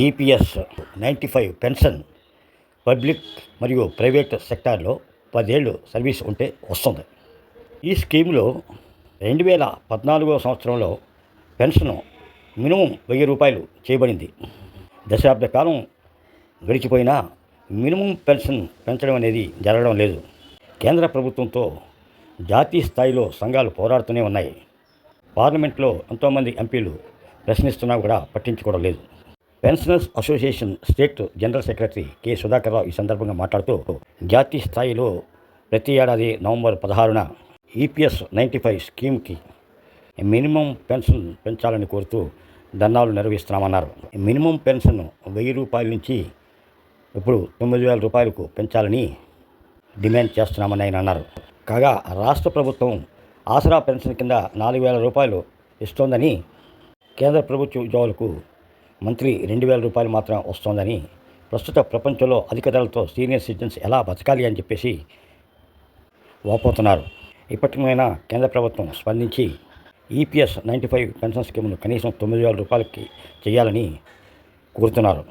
EPS ninety five pension public మరియు private సెక్టార్లో పదేళ్ళు సర్వీస్ ఉంటే వస్తుంది. ఈ స్కీమ్లో రెండు వేల పద్నాలుగో సంవత్సరంలో పెన్షన్ మినిమం వెయ్యి రూపాయలు చేయబడింది. దశాబ్ద కాలం గడిచిపోయినా మినిమం పెన్షన్ పెంచడం అనేది జరగడం లేదు. కేంద్ర ప్రభుత్వంతో జాతీయ స్థాయిలో సంఘాలు పోరాడుతూనే ఉన్నాయి. పార్లమెంట్లో ఎంతోమంది ఎంపీలు ప్రశ్నిస్తున్నా కూడా పట్టించుకోవడం లేదు. Pensioners association state general secretary K. Sudhakar Rao ఈ సందర్భంగా మాట్లాడుతూ జాతీయ స్థాయిలో ప్రతి ఏడాది నవంబర్ పదహారున ఈపీఎస్ నైంటీ ఫైవ్ స్కీమ్కి మినిమం పెన్షన్ పెంచాలని కోరుతూ ధర్నాలు నిర్వహిస్తున్నామన్నారు. మినిమం పెన్షన్ వెయ్యి రూపాయల నుంచి ఇప్పుడు తొమ్మిది వేల రూపాయలకు పెంచాలని డిమాండ్ చేస్తున్నామని ఆయన అన్నారు. కాగా రాష్ట్ర ప్రభుత్వం ఆసరా పెన్షన్ కింద నాలుగు వేల రూపాయలు ఇస్తోందని కేంద్ర ప్రభుత్వ ఉద్యోగులకు మంత్రి రెండు వేల రూపాయలు మాత్రం వస్తోందని ప్రస్తుత ప్రపంచంలో అధిక ధరలతో సీనియర్ సిటిజన్స్ ఎలా బతకాలి అని చెప్పేసి వాపోతున్నారు. ఇప్పటికైనా కేంద్ర ప్రభుత్వం స్పందించి ఈపీఎస్ నైంటీ ఫైవ్ పెన్షన్ స్కీమ్ను కనీసం తొమ్మిది వేల రూపాయలకి చేయాలని కోరుతున్నారు.